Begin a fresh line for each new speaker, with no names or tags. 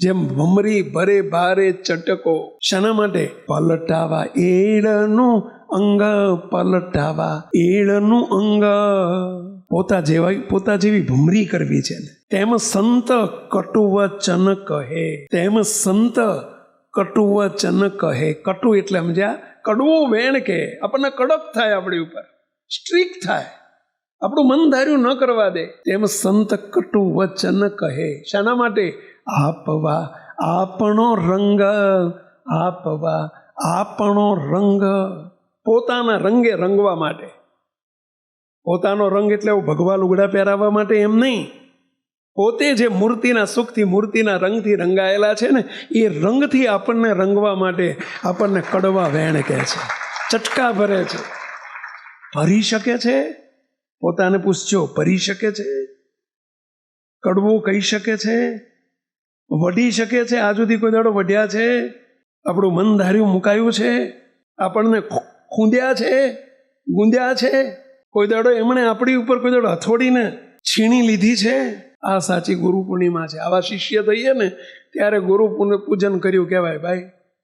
જેમ ભમરી ભરે ભારે ચટકો, શાના માટે? પલટાવા એળનું અંગ, પલટાવા એળનું અંગ. પોતા જેવા પોતા જેવી ભમરી કરવી છે તેમ સંત કટુવચન કહે, તેમ સંત કટુવચન કહે. કટુ એટલે સમજ્યા કડવું વેણ કે આપણને કડક થાય આપણી ઉપર. સ્ટ્રીક થાય. આપણું મન ધાર્યું ન કરવા દે. તેમ સંત કટુ વચન કહે. શાના માટે? આપવા આપણો રંગ, આપવા આપણો રંગ. પોતાના રંગે રંગવા માટે. પોતાનો રંગ એટલે એવું ભગવા લુગડા પહેરાવવા માટે એમ નહીં. પોતે જે મૂર્તિના સુખથી, મૂર્તિના રંગથી રંગાયેલા છે ને, એ રંગથી આપણને રંગવા માટે આપણને કડવા વેણ કહે છે, ચટકા ભરે છે. ભરી શકે છે? પોતાને પૂછજો, ભરી શકે છે? કડવું કહી શકે છે? વઢી શકે છે? આ સુધી કોઈ દાડો વઢ્યા છે? આપણું મન ધાર્યું મુકાયું છે? આપણને ખૂંદ્યા છે? ગુંદ્યા છે? કોઈ દાડો એમણે આપણી ઉપર કોઈ દાડો હથોડીને છીણી લીધી છે? આ સાચી ગુરુ પૂર્ણિમા છે. આવા શિષ્ય થઈએ ને, ત્યારે ગુરુ પૂજન કર્યું કહેવાય, ભાઈ.